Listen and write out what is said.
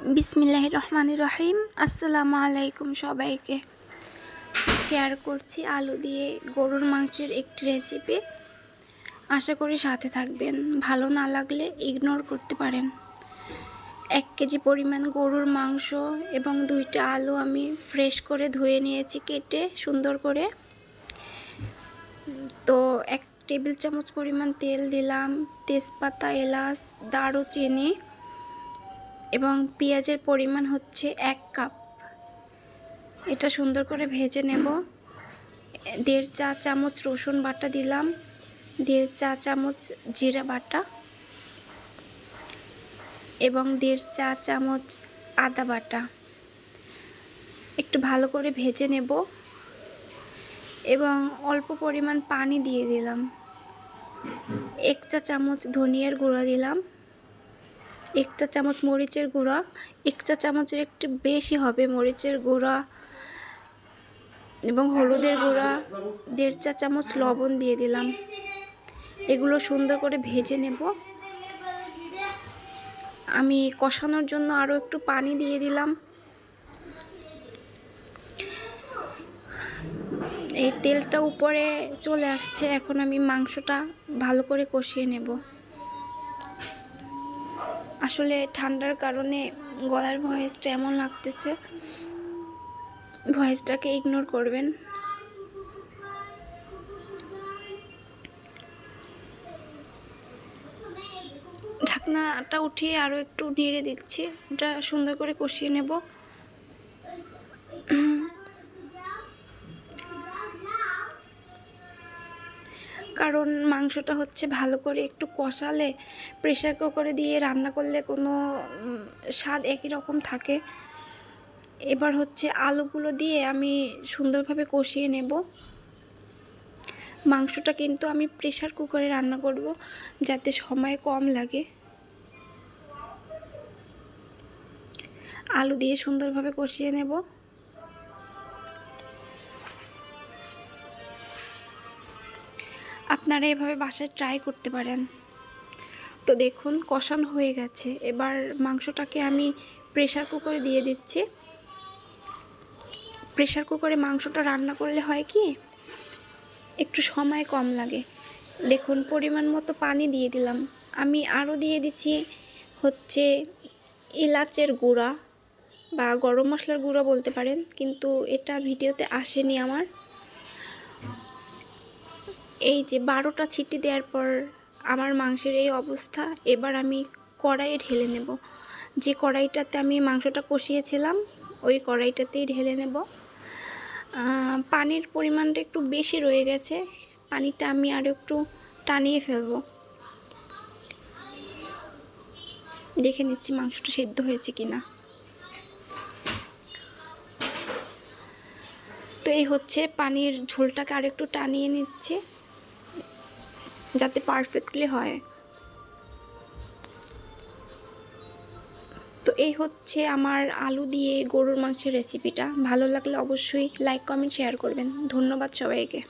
বিসমিল্লাহ রহমান রহিম আসসালামু আলাইকুম সবাইকে। শেয়ার করছি আলু দিয়ে গরুর মাংসের একটি রেসিপি আশা করি সাথে থাকবেন। ভালো না লাগলে ইগনোর করতে পারেন। এক কেজি পরিমাণ গরুর মাংস এবং দুইটা আলু আমি ফ্রেশ করে ধুয়ে নিয়েছি কেটে সুন্দর করে। তো এক টেবিল চামচ পরিমাণ তেল দিলাম। তেজপাতা, এলাচ, দারুচিনি এবং পেঁয়াজের পরিমাণ হচ্ছে এক কাপ। এটা সুন্দর করে ভেজে নেব। দেড় চা চামচ রসুন বাটা দিলাম। দেড় চা চামচ জিরা বাটা এবং দেড় চা চামচ আদা বাটা। একটু ভালো করে ভেজে নেব এবং অল্প পরিমাণ পানি দিয়ে দিলাম। এক চা চামচ ধনিয়ার গুঁড়া দিলাম। এক চা চামচ মরিচের গুঁড়া, এক চা চামচের একটু বেশি হবে মরিচের গুঁড়া এবং হলুদের গুঁড়া, দেড় চা চামচ লবণ দিয়ে দিলাম। এগুলো সুন্দর করে ভেজে নেব। আমি কষানোর জন্য আরও একটু পানি দিয়ে দিলাম। এই তেলটা উপরে চলে আসছে, এখন আমি মাংসটা ভালো করে কষিয়ে নেব। আসলে ঠান্ডার কারণে গলার ভয়েসটা এমন লাগতেছে, ভয়েসটাকে ইগনোর করবেন। ঢাকনাটা উঠিয়ে আরও একটু নেড়ে দিচ্ছি, এটা সুন্দর করে কষিয়ে নেব। কারণ মাংসটা হচ্ছে ভালো করে একটু কষালে প্রেশার কুকারে দিয়ে রান্না করলে কোনো স্বাদ একই রকম থাকে। এবার হচ্ছে আলুগুলো দিয়ে আমি সুন্দরভাবে কষিয়ে নেব। মাংসটা কিন্তু আমি প্রেশার কুকারে রান্না করব যাতে সময় কম লাগে। আলু দিয়ে সুন্দরভাবে কষিয়ে নেব। আপনারা এভাবে বাসায় ট্রাই করতে পারেন। তো দেখুন, কষানো হয়ে গেছে। এবার মাংসটাকে আমি প্রেশার কুকারে দিয়ে দিচ্ছি। প্রেশার কুকারে মাংসটা রান্না করলে হয় কি, একটু সময় কম লাগে। দেখুন, পরিমাণ মতো পানি দিয়ে দিলাম। আমি আরও দিয়ে দিচ্ছি হচ্ছে এলাচের গুঁড়া বা গরম মশলার গুঁড়া বলতে পারেন, কিন্তু এটা ভিডিওতে আসেনি আমার। এই যে বারোটা ছিটি দেওয়ার পর আমার মাংসের এই অবস্থা, এবার আমি কড়াইয়ে ঢেলে নেব। যে কড়াইটাতে আমি মাংসটা কষিয়েছিলাম, ওই কড়াইটাতেই ঢেলে নেব। পানির পরিমাণটা একটু বেশি রয়ে গেছে, পানিটা আমি আরও একটু টানিয়ে ফেলব। দেখে নিচ্ছি মাংসটা সেদ্ধ হয়েছে কি না তো এই হচ্ছে পানির ঝোলটাকে আরেকটু টানিয়ে নিচ্ছে। যাতে পারফেক্টলি হয়। তো এই হচ্ছে আমার আলু দিয়ে গরুর মাংসের রেসিপিটা ভালো লাগলে অবশ্যই লাইক কমেন্ট শেয়ার করবেন। ধন্যবাদ সবাইকে।